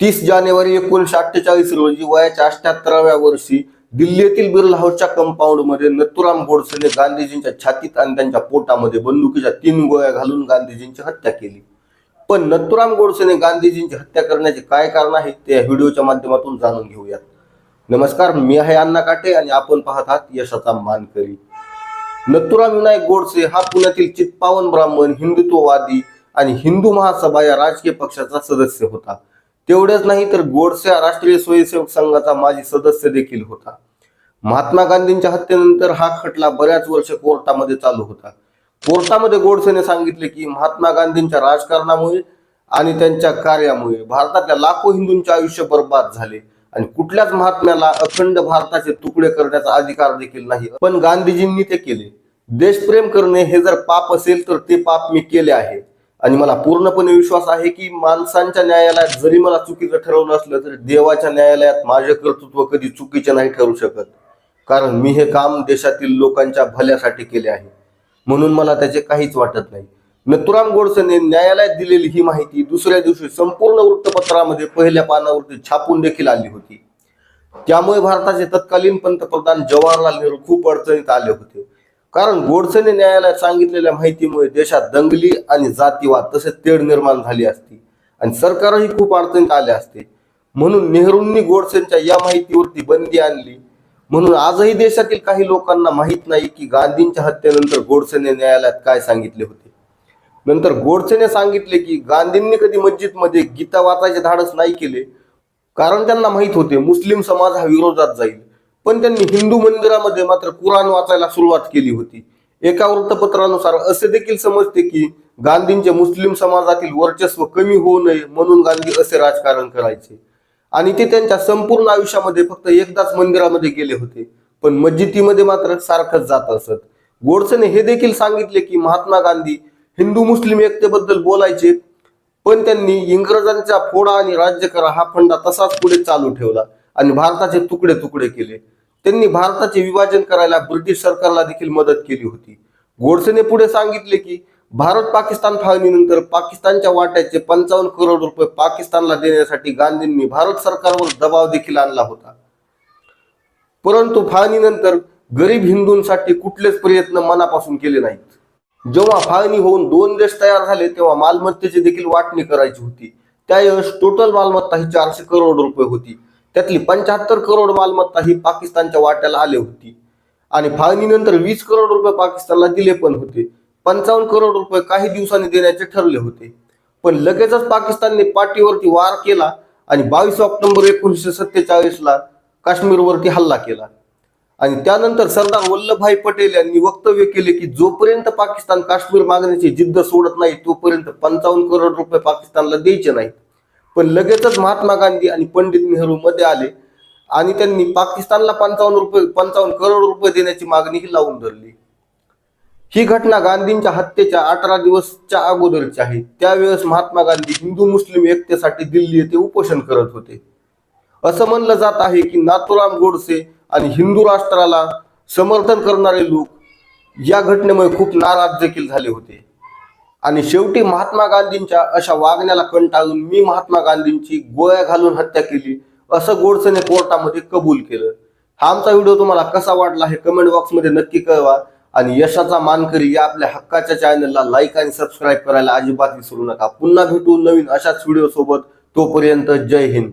तीस जानेवारी एकोणीशे अठ्ठेचाळीस रोजी वयाच्या अठ्याहत्तराव्या वर्षी दिल्लीतील बिर्ला हाऊसच्या कंपाऊंडमध्ये नथुराम गोडसेने गांधीजींच्या छातीत आणि त्यांच्या पोटामध्ये बंदुकीच्या तीन गोळ्या घालून गांधीजींची हत्या केली. पण नथुराम गोडसेने गांधीजींची हत्या करण्याचे काय कारण आहे ते या व्हिडिओच्या माध्यमातून जाणून घेऊयात. नमस्कार मी आहे अण्णा काटे आणि आपण पाहत आहात यशाचा मानकरी. नथुराम विनायक गोडसे हा पुण्यातील चित्पावन ब्राह्मण हिंदुत्ववादी आणि हिंदू महासभा या राजकीय पक्षाचा सदस्य होता. तेवढेच नाही तर गोडसे राष्ट्रीय स्वयंसेवक संघाचा माजी सदस्य देखील होता. महात्मा गांधींच्या हत्येनंतर हा खटला बऱ्याच वर्ष कोर्टामध्ये चालू होता. कोर्टामध्ये गोडसेने सांगितले की महात्मा गांधींच्या राजकारणामुळे आणि त्यांच्या कार्यामुळे भारतातल्या लाखो हिंदूंचे आयुष्य बर्बाद झाले आणि कुठल्याच महात्म्याला अखंड भारताचे तुकडे करण्याचा अधिकार देखील नाही. पण गांधीजींनी ते केले. देशप्रेम करणे हे जर पाप असेल तर ते पाप मी केले आहे. आणि मला पूर्णपणे विश्वास आहे की माणसांच्या न्यायालयात जरी मला चुकीचं ठरवलं असलं तरी देवाच्या न्यायालयात माझे कर्तृत्व कधी चुकीचे नाही ठरू शकत. कारण मी हे काम देशातील लोकांच्या भल्यासाठी केले आहे. म्हणून मला त्याचे काहीच वाटत नाही. नथुराम गोडसेने न्यायालयात दिलेली ही माहिती दुसऱ्या दिवशी संपूर्ण वृत्तपत्रामध्ये पहिल्या पानावरती छापून देखील आली होती. त्यामुळे भारताचे तत्कालीन पंतप्रधान जवाहरलाल नेहरू खूप अडचणीत आले होते. कारण गोडसेने न्यायालयात सांगितलेल्या माहितीमुळे देशात दंगली आणि जातीवाद तसेच तेढ निर्माण झाली असती. आणि सरकारही खूप अडचणीत आले असते. म्हणून नेहरूंनी गोडसेंच्या या माहितीवरती बंदी आणली. म्हणून आजही देशातील काही लोकांना माहीत नाही की गांधींच्या हत्येनंतर गोडसेने न्यायालयात काय सांगितले होते. नंतर गोडसेने सांगितले की गांधींनी कधी मस्जिदमध्ये गीता वाचायचे धाडस नाही केले. कारण त्यांना माहीत होते मुस्लिम समाज हा विरोधात जाईल. पण त्यांनी हिंदू मंदिरामध्ये मात्र कुराण वाचायला सुरुवात केली होती. एका वृत्तपत्रानुसार असे देखील समजते की गांधींचे मुस्लिम समाजातील वर्चस्व कमी होऊ नये म्हणून गांधी असे राजकारण करायचे. आणि ते त्यांच्या संपूर्ण आयुष्यामध्ये फक्त एकदाच मंदिरामध्ये गेले होते. पण मस्जिदीमध्ये मात्र सारखंच जात असत. गोडसेने हे देखील सांगितले की महात्मा गांधी हिंदू मुस्लिम एकतेबद्दल बोलायचे पण त्यांनी इंग्रजांचा फोडा आणि राज्य करा हा फंडा तसाच पुढे चालू ठेवला. आणि भारताचे तुकडे तुकडे केले. त्यांनी भारताचे विभाजन करायला ब्रिटिश सरकारला देखील मदत केली होती. गोडसेने पुढे सांगितले की भारत पाकिस्तान फाळणीनंतर पाकिस्तानच्या वाट्याचे पंचावन्न करोड रुपये पाकिस्तानला देण्यासाठी गांधींनी भारत सरकारवर दबाव देखील आणला होता. परंतु फाळणीनंतर गरीब हिंदूंसाठी कुठलेच प्रयत्न मनापासून केले नाहीत. जेव्हा फाळणी होऊन दोन देश तयार झाले तेव्हा मालमत्तेची देखील वाटणी करायची होती. त्यावेळेस टोटल मालमत्ता ही चारशे करोड रुपये होती. त्यातली पंच्याहत्तर करोड मालमत्ता ही पाकिस्तानच्या वाट्याला आली होती. आणि फाळणीनंतर वीस करोड रुपये पाकिस्तानला दिले पण होते. पंचावन्न करोड रुपये काही दिवसांनी देण्याचे ठरले होते. पण लगेचच पाकिस्तानने पाठीवरती वार केला आणि बावीस ऑक्टोबर एकोणीसशे सत्तेचाळीस ला काश्मीरवरती हल्ला केला. आणि त्यानंतर सरदार वल्लभभाई पटेल यांनी वक्तव्य केले की जोपर्यंत पाकिस्तान काश्मीर मागण्याची जिद्द सोडत नाही तोपर्यंत पंचावन्न करोड रुपये पाकिस्तानला द्यायचे नाहीत. पण लगेचच महात्मा गांधी आणि पंडित नेहरू मध्ये आले आणि त्यांनी पाकिस्तानला पंचावन्न रुपये पंचावन्न करोड रुपये देण्याची मागणीही लावून धरली. ही घटना गांधींच्या हत्येच्या अठरा दिवसच्या अगोदरची आहे. त्यावेळेस महात्मा गांधी हिंदू मुस्लिम एकतेसाठी दिल्ली येथे उपोषण करत होते. असं म्हणलं जात आहे की नाथुराम गोडसे आणि हिंदू राष्ट्राला समर्थन करणारे लोक या घटनेमुळे खूप नाराज देखील झाले होते. आणि शेवटी महात्मा गांधींच्या अशा वागण्याला कंटाळून मी महात्मा गांधींची गोळ्या घालून हत्या केली असं गोडसेने कोर्टामध्ये कबूल केलं. हा आमचा व्हिडिओ तुम्हाला कसा वाटला हे कमेंट बॉक्समध्ये नक्की कळवा. आणि यशाचा मानकरी या आपल्या हक्काच्या चॅनलला लाईक आणि सबस्क्राईब करायला अजिबात विसरू नका. पुन्हा भेटू नवीन अशाच व्हिडिओ सोबत. तोपर्यंत जय हिंद.